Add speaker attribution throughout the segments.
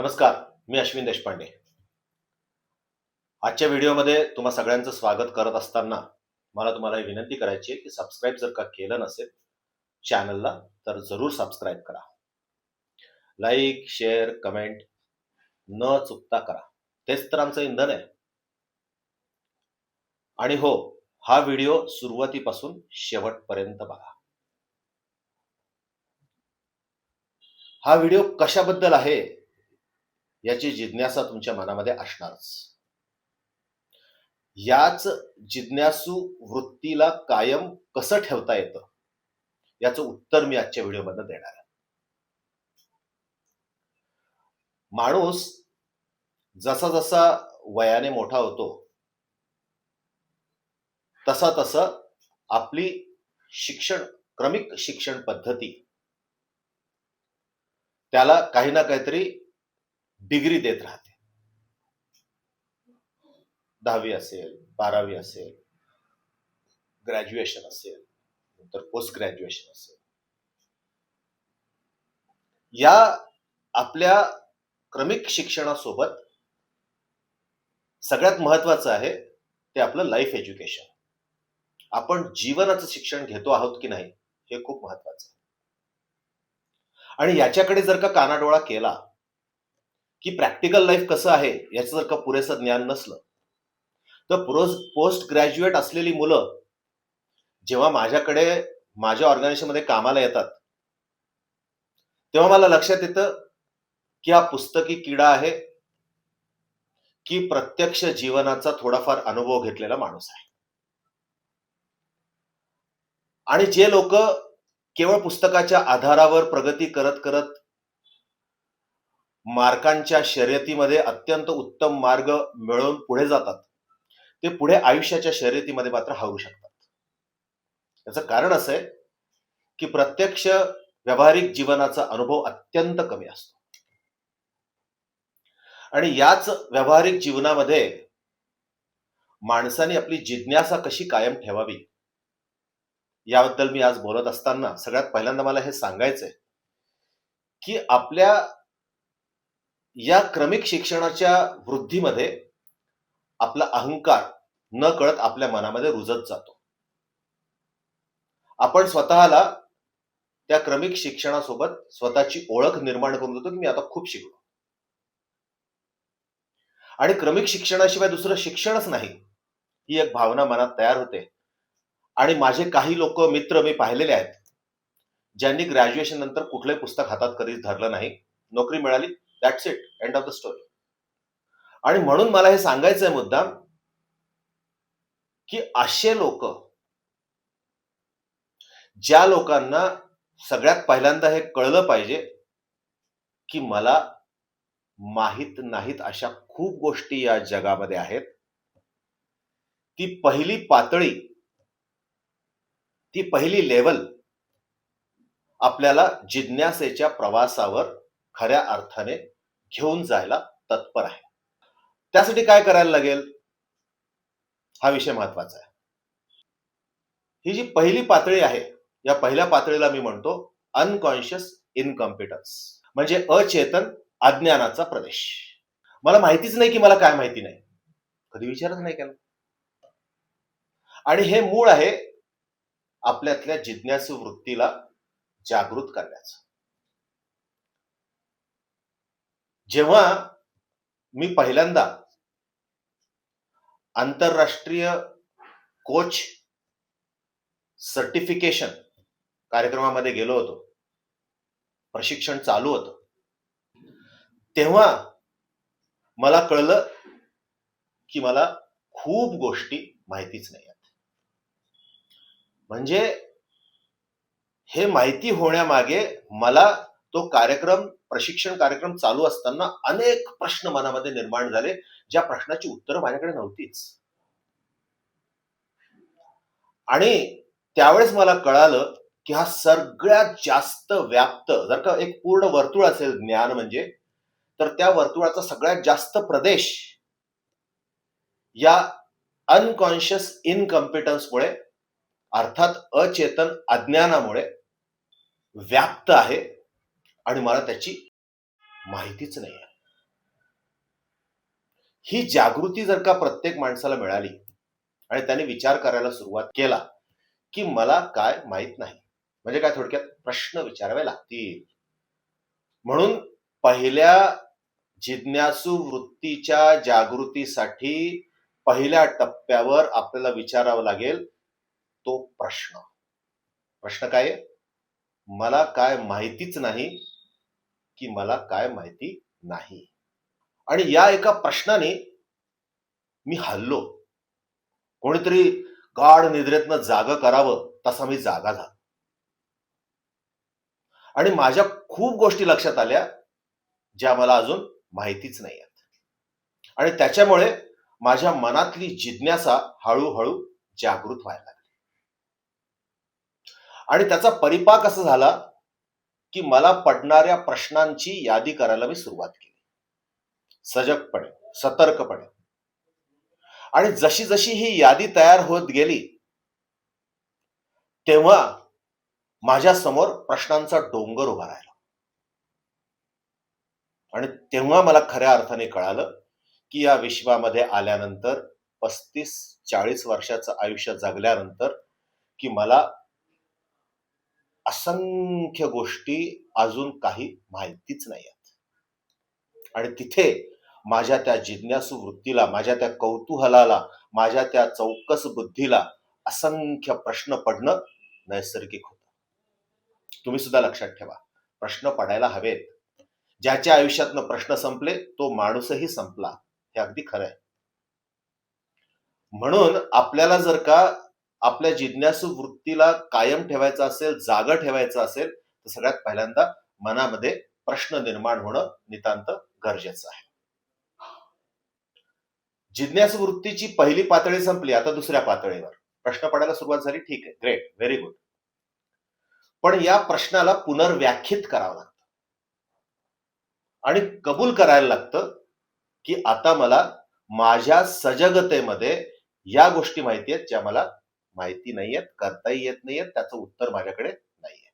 Speaker 1: नमस्कार मी अश्विन देशपांडे. आजच्या व्हिडिओमध्ये तुम्हा सगळ्यांचं स्वागत करत असताना मला तुम्हाला ही विनंती करायची आहे की सबस्क्राईब जर का केलं नसेल चॅनलला तर जरूर सबस्क्राईब करा. लाईक शेअर कमेंट न चुकता करा. तेच तर आमचं इंधन आहे. आणि हो हा व्हिडिओ सुरुवातीपासून शेवटपर्यंत बघा. हा व्हिडिओ कशाबद्दल आहे? याची जिज्ञासा तुमच्या मनामध्ये असणारच. याच जिज्ञासू वृत्तीला कायम कसं ठेवता येतं? याचं उत्तर मी आजच्या व्हिडिओमधनं देणार आहे. माणूस जसा जसा वयाने मोठा होतो तसा तसा आपली शिक्षण क्रमिक शिक्षण पद्धती त्याला काही ना काहीतरी डिग्री देत राहते. दहावी असेल बारावी असेल ग्रॅज्युएशन असेल नंतर पोस्ट ग्रॅज्युएशन असेल. या आपल्या क्रमिक शिक्षणासोबत सगळ्यात महत्वाचं आहे ते आपलं लाईफ एज्युकेशन आपण जीवनाचं शिक्षण घेतो आहोत की नाही हे खूप महत्वाचं आहे. आणि याच्याकडे जर का कानाडोळा केला की प्रॅक्टिकल लाईफ कसं आहे याचं जर का पुरेसं ज्ञान नसलं तर पोस्ट ग्रॅज्युएट असलेली मुलं जेव्हा माझ्याकडे माझ्या ऑर्गनायझेशनमध्ये कामाला येतात तेव्हा मला लक्षात येतं की हा पुस्तकी किडा आहे की प्रत्यक्ष जीवनाचा थोडाफार अनुभव घेतलेला माणूस आहे. आणि जे लोक केवळ पुस्तकाच्या आधारावर प्रगती करत करत मार्कांच्या शर्यतीमध्ये अत्यंत उत्तम मार्ग मिळवून पुढे जातात. ते पुढे आयुष्याच्या शर्यतीमध्ये मात्र हरू शकतात. याचं कारण असं आहे की प्रत्यक्ष व्यावहारिक जीवनाचा अनुभव अत्यंत कमी असतो. आणि याच व्यावहारिक जीवनामध्ये माणसाने आपली जिज्ञासा कशी कायम ठेवावी? याबद्दल मी आज बोलत असताना सगळ्यात पहिल्यांदा मला हे सांगायचंय की आपल्या या क्रमिक शिक्षणाच्या वृद्धीमध्ये आपला अहंकार न कळत आपल्या मनामध्ये रुजत जातो. आपण स्वतःला त्या क्रमिक शिक्षणासोबत स्वतःची ओळख निर्माण करून देतो की मी आता खूप शिकलो. आणि क्रमिक शिक्षणाशिवाय दुसरं शिक्षणच नाही ही एक भावना मनात तयार होते. आणि माझे काही लोक मित्र मी पाहिलेले आहेत ज्यांनी ग्रॅज्युएशन नंतर कुठलंही पुस्तक हातात कधीच धरलं नाही. नोकरी मिळाली that's it end of the story आणि म्हणून मला हे सांगायचं आहे मुद्दाम की असे लोक ज्या लोकांना सगळ्यात पहिल्यांदा हे कळलं पाहिजे की मला माहीत नाहीत अशा खूप गोष्टी या जगामध्ये आहेत. ती पहिली पातळी ती पहिली लेवल आपल्याला जिज्ञासेच्या प्रवासावर खऱ्या अर्थाने घेऊन जायला तत्पर आहे. त्यासाठी काय करायला लागेल? हा विषय महत्त्वाचा आहे. ही जी पहिली पातळी आहे या पहिल्या पातळीला मी म्हणतो अनकॉन्शियस इनकॉम्पिटन्स म्हणजे अचेतन अज्ञानाचा प्रदेश. मला माहितीच नाही की मला काय माहिती नाही. कधी विचारच नाही केला. आणि हे मूळ आहे आपल्यातल्या जिज्ञासू वृत्तीला जागृत करण्याचं. जेव्हा मी पहिल्यांदा आंतरराष्ट्रीय कोच सर्टिफिकेशन कार्यक्रमामध्ये गेलो होतो प्रशिक्षण चालू होतं तेव्हा मला कळलं की मला खूप गोष्टी माहितीच नाही आहेत. म्हणजे हे माहिती होण्यामागे मला तो कार्यक्रम प्रशिक्षण कार्यक्रम चालू असताना अनेक प्रश्न मनामध्ये निर्माण झाले ज्या प्रश्नाची उत्तरं माझ्याकडे नव्हतीच. आणि त्यावेळेस मला कळालं की हा सगळ्यात जास्त व्याप्त जर का एक पूर्ण वर्तुळ असेल ज्ञान म्हणजे तर त्या वर्तुळाचा सगळ्यात जास्त प्रदेश या अनकॉन्शियस इनकम्पिटन्समुळे अर्थात अचेतन अज्ञानामुळे व्याप्त आहे. आणि मला त्याची माहितीच नाही आहे. ही जागृती जर का प्रत्येक माणसाला मिळाली आणि त्याने विचार करायला सुरुवात केला की मला काय माहीत नाही म्हणजे काय थोडक्यात प्रश्न विचारावे लागतील. म्हणून पहिल्या जिज्ञासू वृत्तीच्या जागृतीसाठी पहिल्या टप्प्यावर आपल्याला विचारावं लागेल तो प्रश्न. प्रश्न काय आहे? मला काय माहितीच नाही की मला काय माहिती नाही. आणि या एका प्रश्नाने मी हल्लो. कोणीतरी गाढ निद्रेतनं जाग करावं तसा मी जागा झालो. आणि माझ्या खूप गोष्टी लक्षात आल्या ज्या मला अजून माहितीच नाही आहेत आणि त्याच्यामुळे माझ्या मनातली जिज्ञासा हळूहळू जागृत व्हायला लागली. आणि त्याचा परिपाक असा झाला की मला पडणाऱ्या प्रश्नांची यादी करायला मी सुरुवात केली. सजगपणे सतर्कपणे. आणि जशी जशी ही यादी तयार होत गेली तेव्हा माझ्यासमोर प्रश्नांचा डोंगर उभा राहिला. आणि तेव्हा मला खऱ्या अर्थाने कळालं की या विश्वामध्ये आल्यानंतर पस्तीस चाळीस वर्षाचं आयुष्य जगल्यानंतर की मला असंख्य गोष्टी अजून काही माहितीच नाही आहेत. आणि तिथे माझ्या त्या जिज्ञासू वृत्तीला माझ्या त्या कौतूहलाला माझ्या त्या चौकस बुद्धीला असंख्य प्रश्न पडणं नैसर्गिक होतं. तुम्ही सुद्धा लक्षात ठेवा प्रश्न पडायला हवेत. ज्याच्या आयुष्यातनं प्रश्न संपले तो माणूसही संपला. हे अगदी खरं आहे. म्हणून आपल्याला जर का आपल्या जिज्ञासू वृत्तीला कायम ठेवायचं असेल जागा ठेवायचं असेल तर सगळ्यात पहिल्यांदा मनामध्ये प्रश्न निर्माण होणं नितांत गरजेचं आहे. जिज्ञासू वृत्तीची पहिली पातळी संपली आता दुसऱ्या पातळीवर. प्रश्न पडायला सुरुवात झाली ठीक आहे ग्रेट व्हेरी गुड पण या प्रश्नाला पुनर्व्याख्यित करावं लागतं. आणि कबूल करायला लागतं की आता मला माझ्या सजगतेमध्ये या गोष्टी माहिती आहेत ज्या मला माहिती नाहीयेत करताही येत नाहीयेत त्याचं उत्तर माझ्याकडे नाहीये.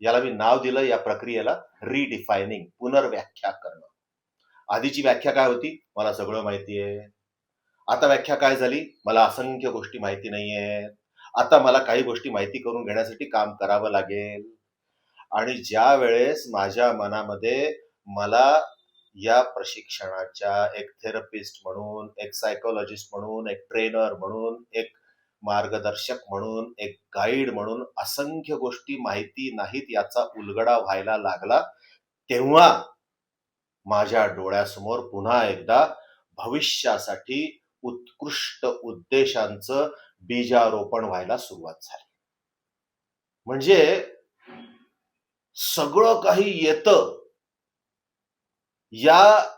Speaker 1: याला मी नाव दिलं या प्रक्रियेला रिडिफायनिंग पुनर्व्याख्या करणं. आधीची व्याख्या काय होती? मला सगळं माहिती आहे आता व्याख्या काय झाली? मला असंख्य गोष्टी माहिती नाहीये आता मला काही गोष्टी माहिती करून घेण्यासाठी काम करावं लागेल. आणि ज्या वेळेस माझ्या मनामध्ये मला या प्रशिक्षणाच्या एक थेरपिस्ट म्हणून एक सायकोलॉजिस्ट म्हणून एक ट्रेनर म्हणून एक मार्गदर्शक म्हणून एक गाईड म्हणून असंख्य गोष्टी माहिती नाहीत याचा उलगडा व्हायला लागला. तेव्हा माझ्या डोळ्यासमोर पुन्हा एकदा भविष्यासाठी उत्कृष्ट उद्देशांचं बीजारोपण व्हायला सुरुवात झाली. म्हणजे सगळं काही येतं या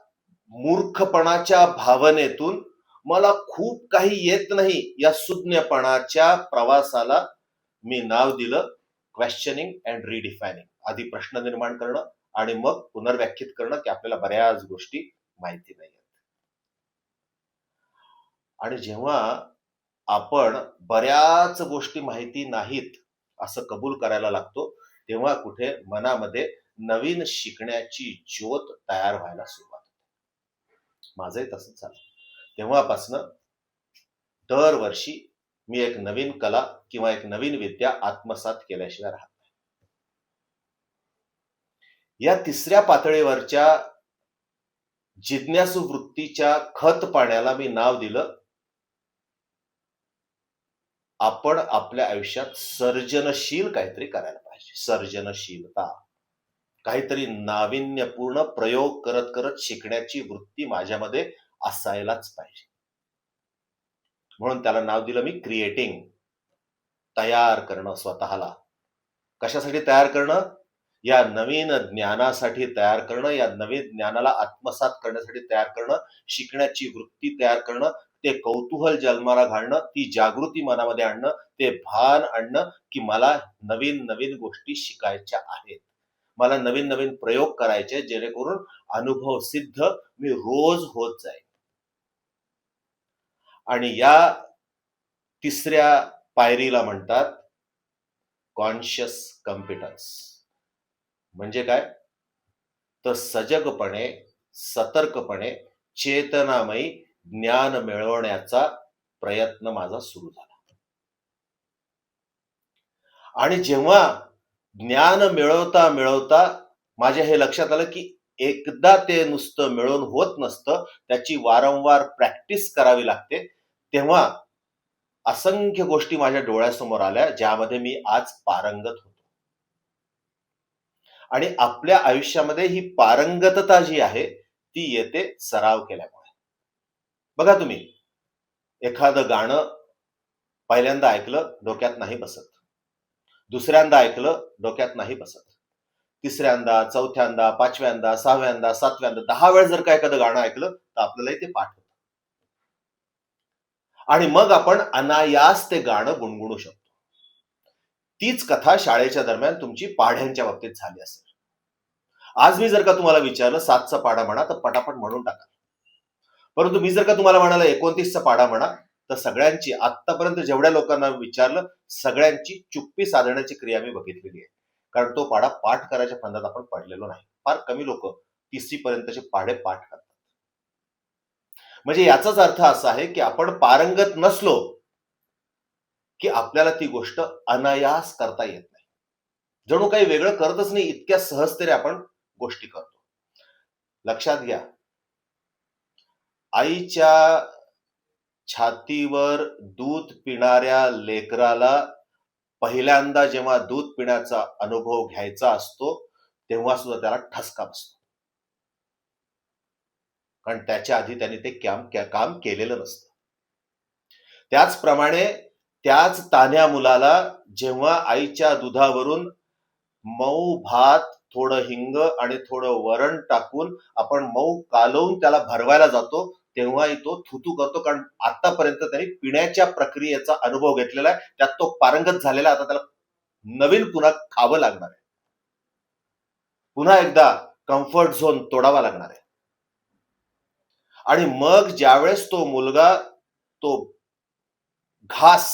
Speaker 1: मूर्खपणाच्या भावनेतून मला खूप काही येत नाही या सुज्ञपणाच्या प्रवासाला मी नाव दिलं क्वेश्चनिंग अँड रिडिफायनिंग आधी प्रश्न निर्माण करणं आणि मग पुनर्व्याख्यित करणं की आपल्याला बऱ्याच गोष्टी माहिती नाही आणि जेव्हा आपण बऱ्याच गोष्टी माहिती नाहीत असं कबूल करायला लागतो तेव्हा कुठे मनामध्ये नवीन शिकण्याची ज्योत तयार व्हायला सुरुवात होते. माझंही तसंच झालं. तेव्हापासनं दरवर्षी मी एक नवीन कला किंवा एक नवीन विद्या आत्मसात केल्याशिवाय राहत नाही. या तिसऱ्या पातळीवरच्या जिज्ञासू वृत्तीच्या खत पाण्याला मी नाव दिलं. आपण आपल्या आयुष्यात सर्जनशील काहीतरी करायला पाहिजे. सर्जनशीलता. काहीतरी नाविन्यपूर्ण प्रयोग करत करत शिकण्याची वृत्ती माझ्यामध्ये असायलाच पाहिजे. म्हणून त्याला नाव दिलं मी क्रिएटिंग तयार करणं स्वतःला. कशासाठी तयार करणं? या नवीन ज्ञानासाठी तयार करणं या नवीन ज्ञानाला आत्मसात करण्यासाठी तयार करणं शिकण्याची वृत्ती तयार करणं ते कौतूहल जन्माला घालणं ती जागृती मनामध्ये आणणं ते भान आणणं की मला नवीन नवीन गोष्टी शिकायच्या आहेत. मला नवीन नवीन प्रयोग करायचे जेणेकरून अनुभव सिद्ध मी रोज होत जाईल आणि या तिसऱ्या पायरीला म्हणतात कॉन्शियस कॉम्पिटन्स म्हणजे काय? तर सजगपणे सतर्कपणे चेतनामयी ज्ञान मिळवण्याचा प्रयत्न माझा सुरू झाला. आणि जेव्हा ज्ञान मिळवता मिळवता माझ्या हे लक्षात आलं की एकदा ते नुसतं मिळून होत नसतं त्याची वारंवार प्रॅक्टिस करावी लागते. तेव्हा असंख्य गोष्टी माझ्या डोळ्यासमोर आल्या ज्यामध्ये मी आज पारंगत होतो. आणि आपल्या आयुष्यामध्ये ही पारंगतता जी आहे ती येते सराव केल्यामुळे. बघा तुम्ही एखादं गाणं पहिल्यांदा ऐकलं डोक्यात नाही बसत. दुसऱ्यांदा ऐकलं डोक्यात नाही बसत. तिसऱ्यांदा चौथ्यांदा पाचव्यांदा सहाव्यांदा सातव्यांदा दहा वेळ जर का एखादं गाणं ऐकलं तर आपल्यालाही ते पाठ होतं. आणि मग आपण अनायास ते गाणं गुणगुणू शकतो. तीच कथा शाळेच्या दरम्यान तुमची पाढ्यांच्या बाबतीत झाली असेल. आज मी जर का तुम्हाला विचारलं सातचा पाढा म्हणा तर पटापट म्हणून टाका. परंतु मी जर का तुम्हाला म्हणाला एकोणतीसचा पाढा म्हणा तर सगळ्यांची आतापर्यंत जेवढ्या लोकांना विचारलं सगळ्यांची चुप्पी साधण्याची क्रिया मी बघितलेली आहे. कारण तो पाढा पाठ करायच्या फंदात आपण पडलेलो नाही. फार कमी लोक तिसरी पर्यंतचे पाढे पाठ करतात. म्हणजे याचाच अर्थ असा आहे की आपण पारंगत नसलो की आपल्याला ती गोष्ट अनायास करता येत नाही. जणू काही वेगळं करतच नाही इतक्या सहजतेने आपण गोष्टी करतो. लक्षात घ्या. आईच्या छातीवर दूध पिणाऱ्या लेकराला पहिल्यांदा जेव्हा दूध पिण्याचा अनुभव घ्यायचा असतो तेव्हा सुद्धा त्याला ठसका बसतो. कारण त्याच्या आधी त्यांनी ते काम काम केलेलं नसतं. त्याचप्रमाणे त्याच तान्ह्या मुलाला जेव्हा आईच्या दुधावरून मऊ भात थोडं हिंग आणि थोडं वरण टाकून आपण मऊ कालवून त्याला भरवायला जातो तेव्हाही तो थुतू करतो. कारण आतापर्यंत त्यांनी पिण्याच्या प्रक्रियेचा अनुभव घेतलेला आहे. त्यात तो पारंगत झालेला आता त्याला नवीन पुन्हा खावं लागणार आहे. पुन्हा एकदा कम्फर्ट झोन तोडावा लागणार आहे. आणि मग ज्यावेळेस तो मुलगा तो घास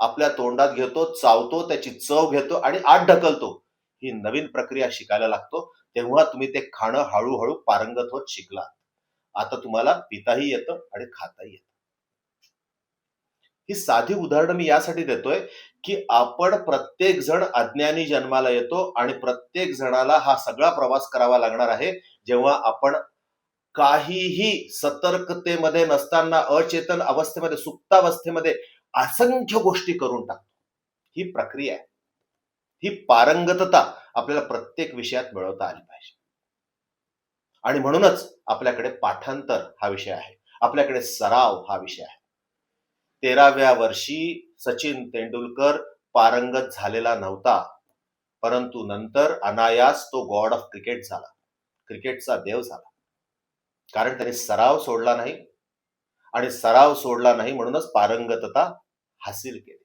Speaker 1: आपल्या तोंडात घेतो चावतो त्याची चव घेतो आणि आत ढकलतो ही नवीन प्रक्रिया शिकायला लागतो. तेव्हा तुम्ही ते खाणं हळूहळू पारंगत होत शिकला आता तुम्हाला पिताही येतं आणि खाताही येतं. ही साधी उदाहरणं मी यासाठी देतोय की आपण प्रत्येक जण अज्ञानी जन्माला येतो आणि प्रत्येक जणाला हा सगळा प्रवास करावा लागणार आहे. जेव्हा आपण काहीही सतर्कतेमध्ये नसताना अचेतन अवस्थेमध्ये सुप्तावस्थेमध्ये असंख्य गोष्टी करून टाकतो. ही प्रक्रिया आहे. ही पारंगतता आपल्याला प्रत्येक विषयात मिळवता आली पाहिजे. आणि म्हणूनच आपल्याकडे पाठांतर हा विषय आहे. आपल्याकडे सराव हा विषय आहे. तेराव्या वर्षी सचिन तेंडुलकर पारंगत झालेला नव्हता परंतु नंतर अनायास तो गॉड ऑफ क्रिकेट झाला. क्रिकेटचा देव झाला. कारण त्याने सराव सोडला नाही आणि सराव सोडला नाही म्हणूनच पारंगतता हासिल केली.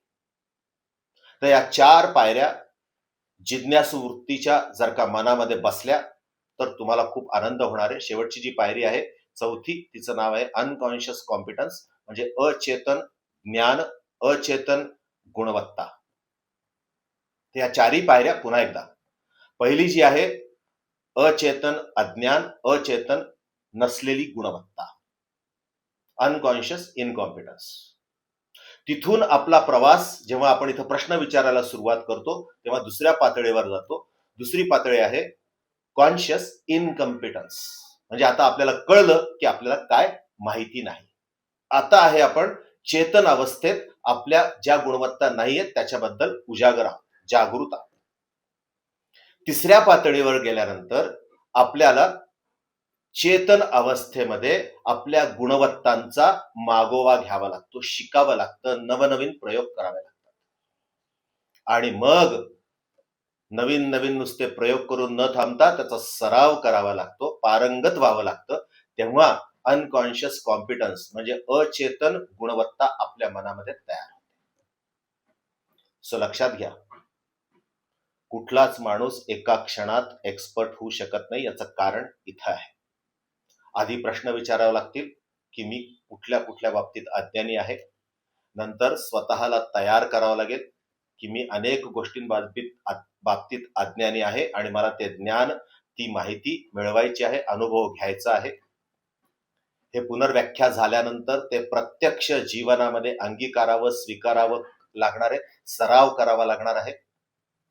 Speaker 1: तर या चार पायऱ्या जिज्ञासू वृत्तीच्या जर का मनामध्ये बसल्या तर तुम्हाला खूप आनंद होणार आहे. शेवटची जी पायरी आहे चौथी तिचं नाव आहे अनकॉन्शियस कॉम्पिटन्स म्हणजे अचेतन ज्ञान अचेतन गुणवत्ता. या चारही पायऱ्या पुन्हा एकदा. पहिली जी आहे अचेतन अज्ञान अचेतन नसलेली गुणवत्ता. अनकॉन्शियस इनकॉम्पिटन्स तिथून आपला प्रवास जेव्हा आपण इथं प्रश्न विचारायला सुरुवात करतो तेव्हा दुसऱ्या पातळीवर जातो. दुसरी पातळी आहे कॉन्शियस इनकम्पिटन्स म्हणजे आता आपल्याला कळलं की आपल्याला काय माहिती नाही. आता आहे आपण चेतन अवस्थेत आपल्या ज्या गुणवत्ता नाही आहेत त्याच्याबद्दल उजागर आहोत जागृत आहोत. तिसऱ्या पातळीवर गेल्यानंतर आपल्याला चेतन अवस्थेमध्ये आपल्या गुणवत्तांचा मागोवा घ्यावा लागतो शिकावं लागतं नवनवीन प्रयोग करावे लागतात. आणि मग नवीन नवीन नुसते प्रयोग करून न थांबता त्याचा सराव करावा लागतो पारंगत व्हावं लागतं. तेव्हा अनकॉन्शियस कॉम्पिटन्स म्हणजे अचेतन गुणवत्ता आपल्या मनामध्ये तयार होते. सो लक्षात घ्या. कुठलाच माणूस एका क्षणात एक्सपर्ट होऊ शकत नाही याचं कारण इथं आहे. आधी प्रश्न विचारावे लागतील की मी कुठल्या कुठल्या बाबतीत अज्ञानी आहे? नंतर स्वतःला तयार करावं लागेल की मी अनेक गोष्टींबाबतीत बाबतीत अज्ञानी आहे आणि मला ते ज्ञान ती माहिती मिळवायची आहे अनुभव घ्यायचा आहे. हे पुनर्व्याख्या झाल्यानंतर ते प्रत्यक्ष जीवनामध्ये अंगीकारावं स्वीकारावं लागणार आहे सराव करावा लागणार आहे.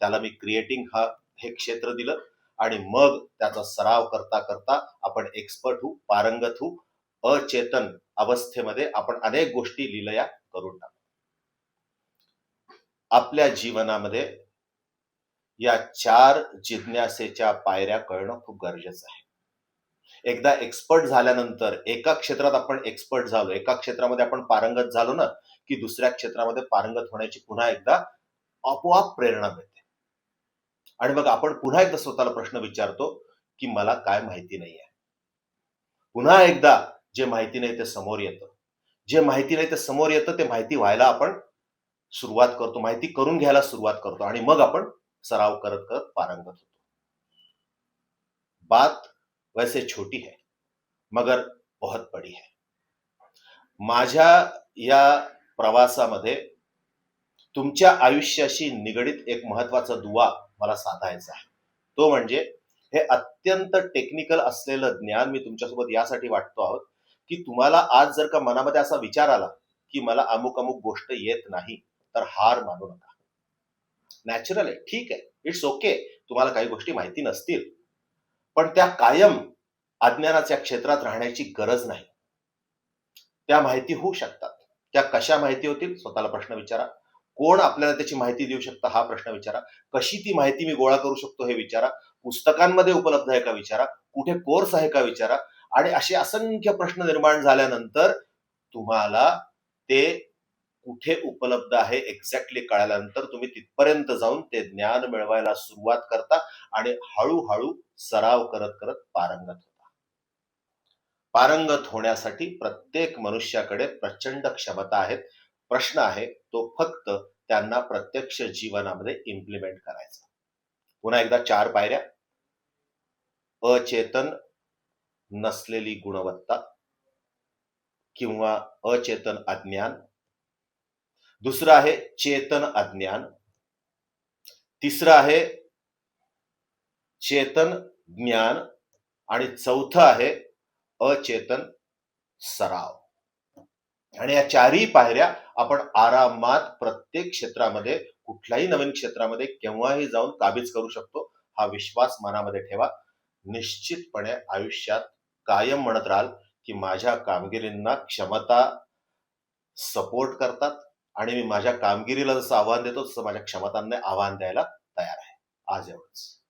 Speaker 1: त्याला मी क्रिएटिंग हा हे क्षेत्र दिलं आणि मग त्याचा सराव करता करता आपण एक्सपर्ट होऊ पारंगत होऊ अचेतन अवस्थेमध्ये आपण अनेक गोष्टी लिलया करून टाकू. आपल्या जीवनामध्ये या चार जिज्ञासेच्या पायऱ्या कळणं खूप गरजेचं आहे. एकदा एक्सपर्ट झाल्यानंतर एका क्षेत्रात आपण एक्सपर्ट झालो एका क्षेत्रामध्ये आपण पारंगत झालो ना की दुसऱ्या क्षेत्रामध्ये पारंगत होण्याची पुन्हा एकदा आपोआप प्रेरणा मिळते. आणि मग आपण पुन्हा एकदा स्वतःला प्रश्न विचारतो की मला काय माहिती नाही आहे पुन्हा एकदा जे माहिती नाही ते समोर येतं. जे माहिती नाही ते समोर येतं ते माहिती व्हायला आपण सुरुवात करतो माहिती करून घ्यायला सुरुवात करतो. आणि मग आपण सराव करत करत पारंगत होतो. बात वैसे छोटी है मगर बहुत बड़ी है. माझ्या या प्रवासामध्ये तुमच्या आयुष्याशी निगडीत एक महत्त्वाचा दुवा मला साधायचा आहे. तो म्हणजे हे अत्यंत टेक्निकल असलेलं ज्ञान मी तुमच्यासोबत यासाठी वाटतो आहोत की तुम्हाला आज जर का मनामध्ये असा विचार आला की मला अमुक अमुक गोष्ट येत नाही तर हार मानू नका. नॅचरल आहे. ठीक आहे. इट्स ओके तुम्हाला काही गोष्टी माहिती नसतील. पण त्या कायम अज्ञानाच्या क्षेत्रात राहण्याची गरज नाही. त्या माहिती होऊ शकतात. त्या कशा माहिती होतील? स्वतःला प्रश्न विचारा. कोण आपल्याला त्याची माहिती देऊ शकतं? हा प्रश्न विचारा. कशी ती माहिती मी गोळा करू शकतो हे विचारा. पुस्तकांमध्ये उपलब्ध आहे का विचारा. कुठे कोर्स आहे का विचारा. आणि असे असंख्य प्रश्न निर्माण झाल्यानंतर तुम्हाला ते कुठे उपलब्ध आहे एक्झॅक्टली कळाल्यानंतर तुम्ही तिथपर्यंत जाऊन ते ज्ञान मिळवायला सुरुवात करता आणि हळूहळू सराव करत करत पारंगत होता. पारंगत होण्यासाठी प्रत्येक मनुष्याकडे प्रचंड क्षमता आहेत. प्रश्न आहे तो फक्त त्यांना प्रत्यक्ष जीवनामध्ये इम्प्लिमेंट करायचा. पुन्हा एकदा चार पायऱ्या. अचेतन नसलेली गुणवत्ता किंवा अचेतन अज्ञान दुसरं आहे चेतन अज्ञान. तिसरं आहे चेतन ज्ञान. आणि चौथं आहे अचेतन सराव. आणि या चारही पायऱ्या आपण आरामात प्रत्येक क्षेत्रामध्ये कुठल्याही नवीन क्षेत्रामध्ये केव्हाही जाऊन काबीज करू शकतो हा विश्वास मनामध्ये ठेवा. निश्चितपणे आयुष्यात कायम म्हणत राहाल की माझ्या कामगिरींना क्षमता सपोर्ट करतात आणि मी माझ्या कामगिरीला जसं आव्हान देतो तसं माझ्या क्षमतांना आव्हान द्यायला तयार आहे. आज एवढंच.